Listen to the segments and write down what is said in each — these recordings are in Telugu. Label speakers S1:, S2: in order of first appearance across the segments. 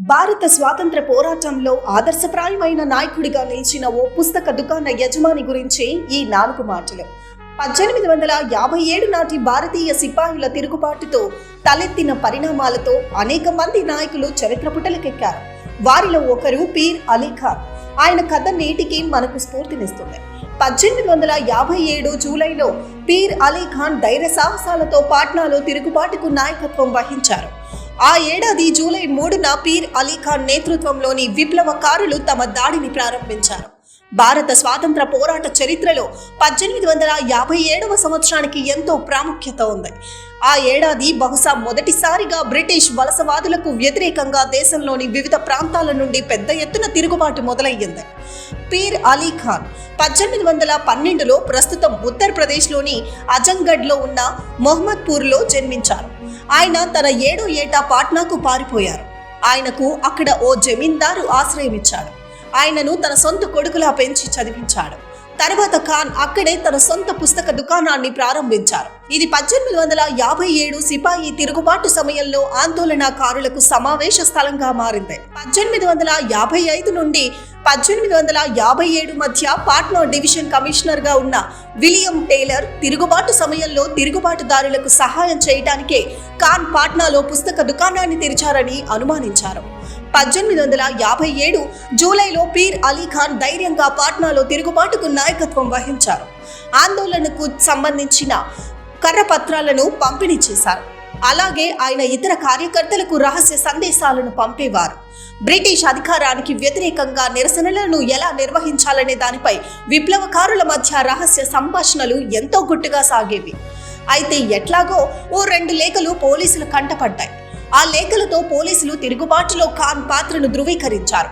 S1: భారత స్వాతంత్ర పోరాటంలో ఆదర్శప్రాయమైన నాయకుడిగా నిలిచిన ఓ పుస్తక దుకాణ యజమాని గురించి ఈ నాలుగు మాటలు. పద్దెనిమిది వందల యాభై ఏడు నాటి భారతీయ సిపాయిల తిరుగుబాటుతో తలెత్తిన పరిణామాలతో అనేక మంది నాయకులు చరిత్ర పుటలకెక్కారు. వారిలో ఒకరు పీర్ అలీ ఖాన్. ఆయన కథ నేటికి మనకు స్ఫూర్తినిస్తుంది. పద్దెనిమిది వందల యాభై ఏడు జూలైలో పీర్ అలీ ఖాన్ ధైర్య సాహసాలతో పాట్నాలో తిరుగుబాటుకు నాయకత్వం వహించారు. ఆ ఏడాది జూలై మూడున పీర్ అలీ ఖాన్ నేతృత్వంలోని విప్లవకారులు తమ దాడిని ప్రారంభించారు. భారత స్వాతంత్ర పోరాట చరిత్రలో పద్దెనిమిది వందల యాభై ఏడవ సంవత్సరానికి ఎంతో ప్రాముఖ్యత ఉంది. ఆ ఏడాది బహుశా మొదటిసారిగా బ్రిటిష్ వలసవాదులకు వ్యతిరేకంగా దేశంలోని వివిధ ప్రాంతాల నుండి పెద్ద ఎత్తున తిరుగుబాటు మొదలయ్యింది. పీర్ అలీ ఖాన్ పద్దెనిమిది వందల పన్నెండులో ప్రస్తుతం ఉత్తరప్రదేశ్లోని అజంగఢ్లో ఉన్న మొహమ్మద్పూర్లో జన్మించారు. ఆయన తన ఏడో ఏటా పాట్నాకు పారిపోయారు. ఆయనకు అక్కడ ఓ జమీందారు ఆశ్రయం ఇచ్చాడు ఆయనను తన సొంత కొడుకులా పెంచి చదివించాడు. తర్వాత ఖాన్ అక్కడే తన సొంత పుస్తక దుకాణాన్ని ప్రారంభించారు. ఇది పద్దెనిమిది వందల యాభై ఏడు సిపాయి తిరుగుబాటు సమయంలో ఆందోళనకారులకు సమావేశ స్థలంగా మారింది. పద్దెనిమిది వందల యాభై ఐదు నుండి పద్దెనిమిది వందల యాభై ఏడు మధ్య పాట్నా డివిజన్ కమిషనర్గా ఉన్న విలియం టేలర్ తిరుగుబాటు సమయంలో తిరుగుబాటుదారులకు సహాయం చేయడానికే ఖాన్ పాట్నాలో పుస్తక దుకాణాన్ని తెరిచారని అనుమానించారు. పద్దెనిమిది వందల యాభై ఏడు జూలైలో పీర్ అలీ ఖాన్ ధైర్యంగా పాట్నాలో తిరుగుబాటుకు నాయకత్వం వహించారు. ఆందోళనకు సంబంధించిన కర్రపత్రాలను పంపిణీ చేశారు. అలాగే ఆయన ఇతర కార్యకర్తలకు రహస్య సందేశాలను పంపేవారు. బ్రిటిష్ అధికారానికి వ్యతిరేకంగా నిరసనలను ఎలా నిర్వహించాలనే దానిపై విప్లవకారుల మధ్య రహస్య సంభాషణలు ఎంతో గుట్టుగా సాగేవి. అయితే ఎట్లాగో ఓ రెండు లేఖలు పోలీసులు కంటపడ్డాయి. ఆ లేఖలతో పోలీసులు తిరుగుబాటులో ఖాన్ పాత్రను ధృవీకరించారు.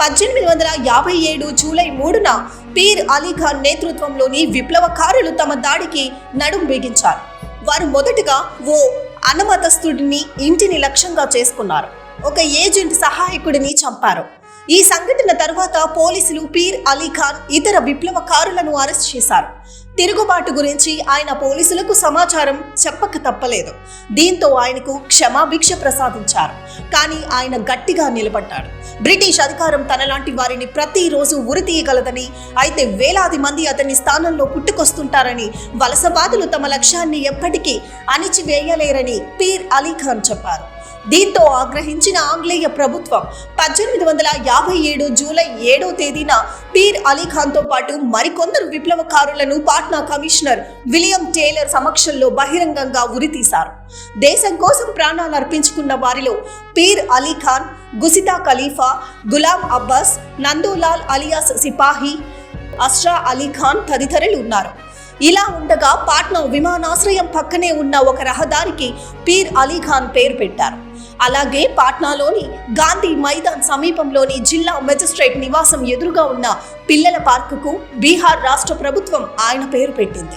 S1: పద్దెనిమిది వందల యాభై ఏడు జూలై మూడున పీర్ అలీ ఖాన్ నేతృత్వంలోని విప్లవకారులు తమ దాడికి నడుం బిగించారు. వారు మొదటగా ఓ అనమతస్థుడిని ఇంటిని లక్ష్యంగా చేసుకున్నారు. ఒక ఏజెంట్ సహాయకుడిని చంపారు. ఈ సంఘటన తర్వాత పోలీసులు పీర్ అలీ ఖాన్ ఇతర విప్లవకారులను అరెస్ట్ చేశారు. తిరుగుబాటు గురించి ఆయన పోలీసులకు సమాచారం చెప్పక తప్పలేదు. దీంతో ఆయనకు క్షమాభిక్ష ప్రసాదించారు. కానీ ఆయన గట్టిగా నిలబడ్డాడు. బ్రిటిష్ అధికారం తనలాంటి వారిని ప్రతిరోజు ఉరి తీయగలదని అయితే వేలాది మంది అతని స్థానంలో పుట్టుకొస్తుంటారని వలసవాదులు తమ లక్ష్యాన్ని ఎప్పటికీ అణిచివేయలేరని పీర్ అలీ ఖాన్ చెప్పారు. దీంతో ఆగ్రహించిన ఆంగ్లేయ ప్రభుత్వం పద్దెనిమిది వందల యాభై ఏడు జూలై ఏడో తేదీన పీర్ అలీఖాన్తో పాటు మరికొందరు విప్లవకారులను పాట్నా కమిషనర్ విలియం టేలర్ సమక్షంలో బహిరంగంగా ఉరితీశారు. దేశం కోసం ప్రాణాలు అర్పించుకున్న వారిలో పీర్ అలీ ఖాన్ గుసితా ఖలీఫా గులాం అబ్బాస్ నందోలాల్ అలియాస్ సిపాహి అష్రా అలీ ఖాన్ తదితరులు ఉన్నారు. ఇలా ఉండగా పాట్నా విమానాశ్రయం పక్కనే ఉన్న ఒక రహదారికి పీర్ అలీఖాన్ పేరు పెట్టారు. అలాగే పాట్నాలోని గాంధీ మైదాన్ సమీపంలోని జిల్లా మెజిస్ట్రేట్ నివాసం ఎదురుగా ఉన్న పిల్లల పార్కుకు బీహార్ రాష్ట్ర ప్రభుత్వం ఆయన పేరు పెట్టింది.